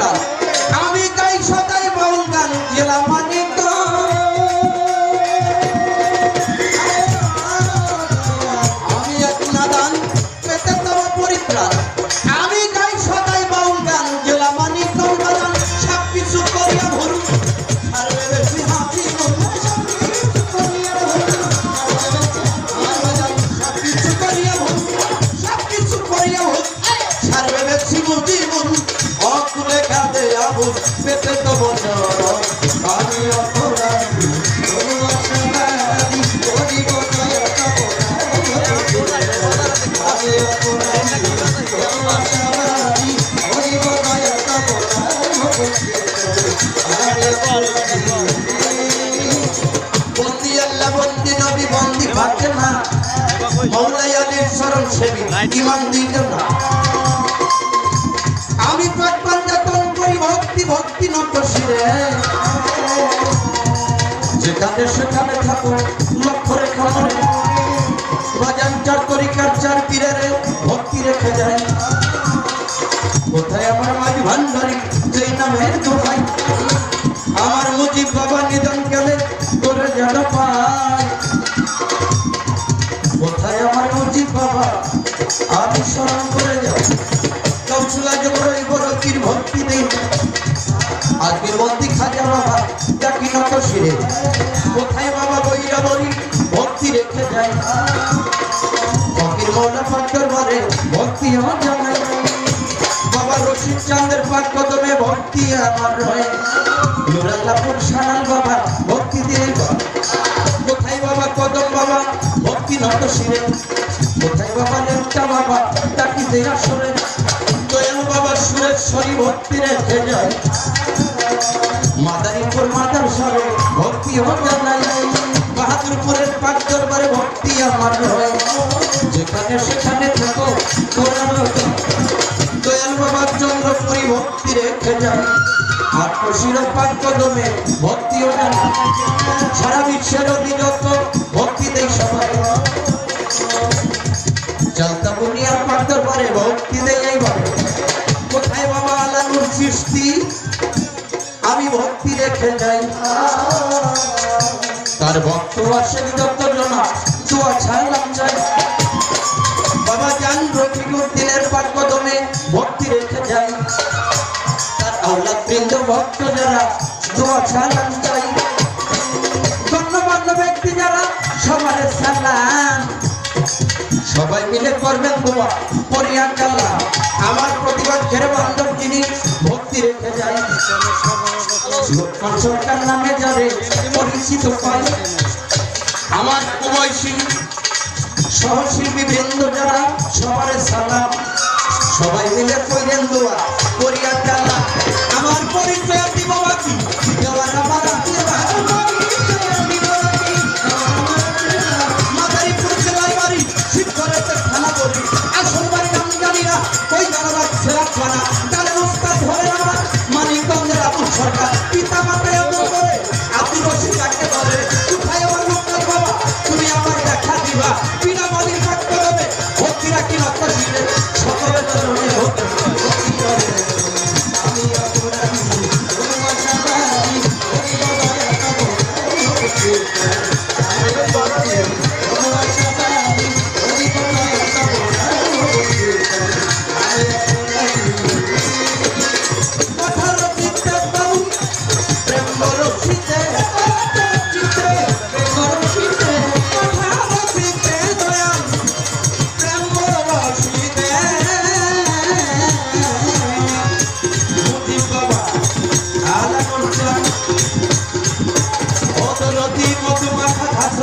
পরিত্রাণ আমি আবু পেতে তবু তব আমি অপরাধী আমি করি ভক্তি ভক্তি নটশিরে যেখানে সেখানে থাকো, লক্ষ্য রেখা বাজান চার করি কার পীরের ভক্তি রেখে যায় কোথায় আমার মাঝি ভান্ডারি? যেই নামের দোহাই আমার মুজিব বাবা নিধন গেলে তোরে যেন পায় কোথায় আমার মুজিব বাবা? আমি স্মরণ করে যাও। কৌশলা জবরই বরতির ভক্তি নেই আজকের বন্দি খাজা বাবা ডাকি নত শিরে কোথায় বাবা বইরা বলি ভক্তি রেখে যায় ফকির মৌলা বারে ভক্তি আমার জানাই বাবা রশিদ চাঁদের কদমে ভক্তি আমার রয়ে সানাল বাবা ভক্তি দিয়ে কোথায় বাবা কদম বাবা ভক্তি নত শিরে কোথায় বাবা লেপটা বাবা দিয়ে আসরে সুরেশ্বরী ভক্তি রেখে যায় মাদারীপুর মাদার সরে ভক্তি ও জানাই বাহাদুরপুরের পাক দরবারে ভক্তি আমার রয়ে। যেখানে সেখানে থাকো তোরার দয়াল বাবার চন্দ্রপুরী ভক্তি রেখে যায় আত্মশির পাক কদমে ভক্তিও জানা আমি ভক্তি রেখে যাই। তার ভক্ত আসে যত জনা, চুয়া ছাড়লাম চাই বাবা জান রফিকুর দিনের পাক কদমে ভক্তি রেখে যাই। তার আওলাদ বৃন্দ ভক্ত যারা দোয়া ছাড়লাম চাই গণ্যমান্য ব্যক্তি যারা সবার সালাম। সবাই মিলে করবেন দোয়া পরিয়া কালা আমার প্রতিবাদ ঘেরে বান্ধব যিনি ভক্তি রেখে যাই লক্ষণ সরকার নামে যারে পরিচিত পাই আমার কুবয়সী সহশিল্পী বৃন্দ যারা, সবার সালাম। সবাই মিলে কইলেন দোয়া, করিয়া কালা